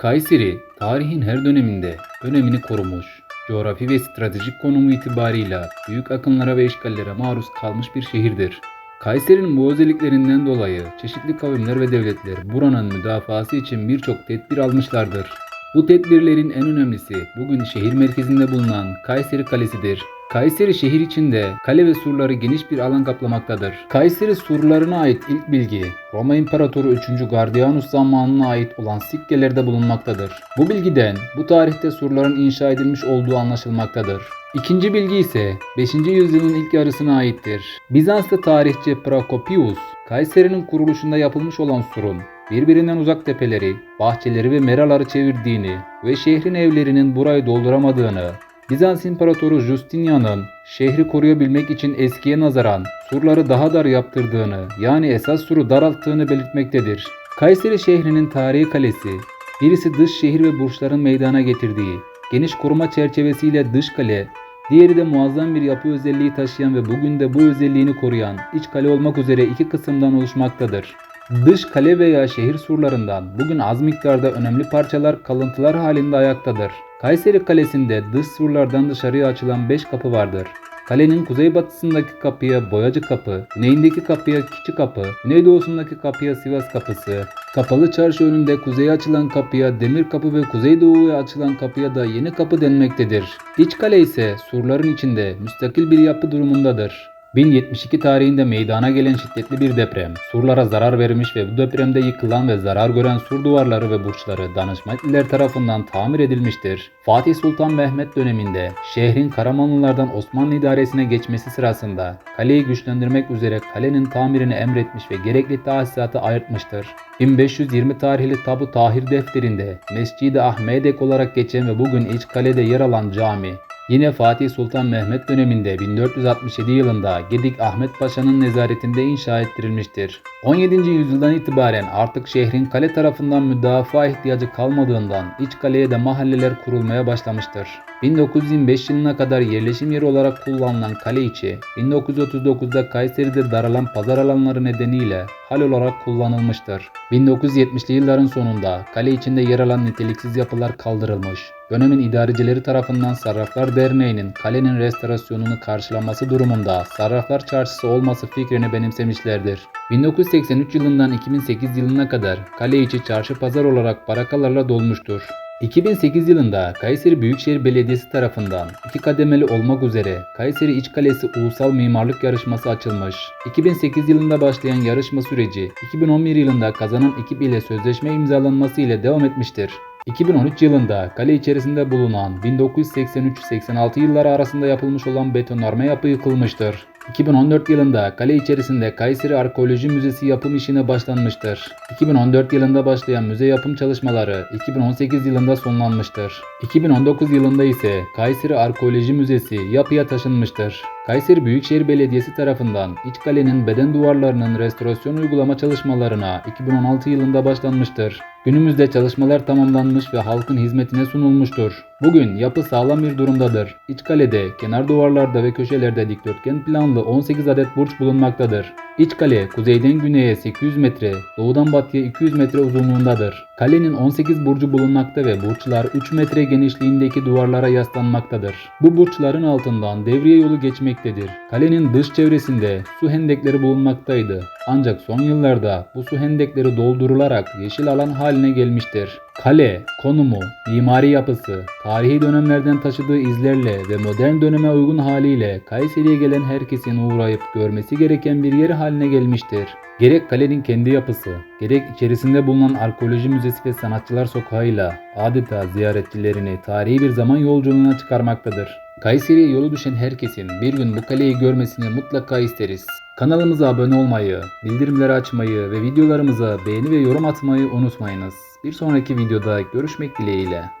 Kayseri, tarihin her döneminde önemini korumuş, coğrafi ve stratejik konumu itibarıyla büyük akınlara ve işgallere maruz kalmış bir şehirdir. Kayseri'nin bu özelliklerinden dolayı çeşitli kavimler ve devletler buranın müdafası için birçok tedbir almışlardır. Bu tedbirlerin en önemlisi bugün şehir merkezinde bulunan Kayseri Kalesi'dir. Kayseri şehir içinde kale ve surları geniş bir alan kaplamaktadır. Kayseri surlarına ait ilk bilgi Roma İmparatoru 3. Gardianus zamanına ait olan sikkelerde bulunmaktadır. Bu bilgiden bu tarihte surların inşa edilmiş olduğu anlaşılmaktadır. İkinci bilgi ise 5. yüzyılın ilk yarısına aittir. Bizanslı tarihçi Prokopius, Kayseri'nin kuruluşunda yapılmış olan surun birbirinden uzak tepeleri, bahçeleri ve meraları çevirdiğini ve şehrin evlerinin burayı dolduramadığını, Bizans İmparatoru Justinian'ın şehri koruyabilmek için eskiye nazaran surları daha dar yaptırdığını yani esas suru daralttığını belirtmektedir. Kayseri şehrinin tarihi kalesi, birisi dış şehir ve burçların meydana getirdiği geniş koruma çerçevesiyle dış kale, diğeri de muazzam bir yapı özelliği taşıyan ve bugün de bu özelliğini koruyan iç kale olmak üzere iki kısımdan oluşmaktadır. Dış kale veya şehir surlarından bugün az miktarda önemli parçalar kalıntılar halinde ayaktadır. Kayseri Kalesi'nde dış surlardan dışarıya açılan 5 kapı vardır. Kalenin kuzeybatısındaki kapıya Boyacı Kapı, güneyindeki kapıya Küçük Kapı, güneydoğusundaki kapıya Sivas Kapısı, Kapalı Çarşı önünde kuzeye açılan kapıya Demir Kapı ve kuzeydoğuya açılan kapıya da Yeni Kapı denmektedir. İç kale ise surların içinde müstakil bir yapı durumundadır. 1072 tarihinde meydana gelen şiddetli bir deprem, surlara zarar vermiş ve bu depremde yıkılan ve zarar gören sur duvarları ve burçları Danışmentliler tarafından tamir edilmiştir. Fatih Sultan Mehmet döneminde şehrin Karamanlılardan Osmanlı idaresine geçmesi sırasında kaleyi güçlendirmek üzere kalenin tamirini emretmiş ve gerekli tahsisatı ayırtmıştır. 1520 tarihli Tabu Tahir defterinde Mescid-i Ahmedek olarak geçen ve bugün iç kalede yer alan cami, Yine Fatih Sultan Mehmet döneminde 1467 yılında Gedik Ahmet Paşa'nın nezaretinde inşa ettirilmiştir. 17. yüzyıldan itibaren artık şehrin kale tarafından müdafaa ihtiyacı kalmadığından iç kaleye de mahalleler kurulmaya başlamıştır. 1925 yılına kadar yerleşim yeri olarak kullanılan kale içi, 1939'da Kayseri'de daralan pazar alanları nedeniyle hal olarak kullanılmıştır. 1970'li yılların sonunda kale içinde yer alan niteliksiz yapılar kaldırılmış. Dönemin idarecileri tarafından Sarraflar Derneği'nin kalenin restorasyonunu karşılaması durumunda Sarraflar Çarşısı olması fikrini benimsemişlerdir. 1983 yılından 2008 yılına kadar kale içi çarşı pazar olarak barakalarla dolmuştur. 2008 yılında Kayseri Büyükşehir Belediyesi tarafından iki kademeli olmak üzere Kayseri İç Kalesi Ulusal Mimarlık Yarışması açılmış. 2008 yılında başlayan yarışma süreci 2011 yılında kazanan ekip ile sözleşme imzalanması ile devam etmiştir. 2013 yılında kale içerisinde bulunan 1983-86 yılları arasında yapılmış olan betonarme yapı yıkılmıştır. 2014 yılında kale içerisinde Kayseri Arkeoloji Müzesi yapım işine başlanmıştır. 2014 yılında başlayan müze yapım çalışmaları 2018 yılında sonlanmıştır. 2019 yılında ise Kayseri Arkeoloji Müzesi yapıya taşınmıştır. Kayseri Büyükşehir Belediyesi tarafından iç kalenin beden duvarlarının restorasyon uygulama çalışmalarına 2016 yılında başlanmıştır. Günümüzde çalışmalar tamamlanmış ve halkın hizmetine sunulmuştur. Bugün yapı sağlam bir durumdadır. İç kalede, kenar duvarlarda ve köşelerde dikdörtgen planlı 18 adet burç bulunmaktadır. İç kale kuzeyden güneye 800 metre, doğudan batıya 200 metre uzunluğundadır. Kalenin 18 burcu bulunmakta ve burçlar 3 metre genişliğindeki duvarlara yaslanmaktadır. Bu burçların altından devriye yolu geçmektedir. Kalenin dış çevresinde su hendekleri bulunmaktaydı. Ancak son yıllarda bu su hendekleri doldurularak yeşil alan haline gelmiştir. Kale, konumu, mimari yapısı, tarihi dönemlerden taşıdığı izlerle ve modern döneme uygun haliyle Kayseri'ye gelen herkesin uğrayıp görmesi gereken bir yer haline gelmiştir. Gerek kalenin kendi yapısı, gerek içerisinde bulunan arkeoloji müzesi ve sanatçılar sokağıyla adeta ziyaretçilerini tarihi bir zaman yolculuğuna çıkarmaktadır. Kayseri'ye yolu düşen herkesin bir gün bu kaleyi görmesini mutlaka isteriz. Kanalımıza abone olmayı, bildirimleri açmayı ve videolarımıza beğeni ve yorum atmayı unutmayınız. Bir sonraki videoda görüşmek dileğiyle.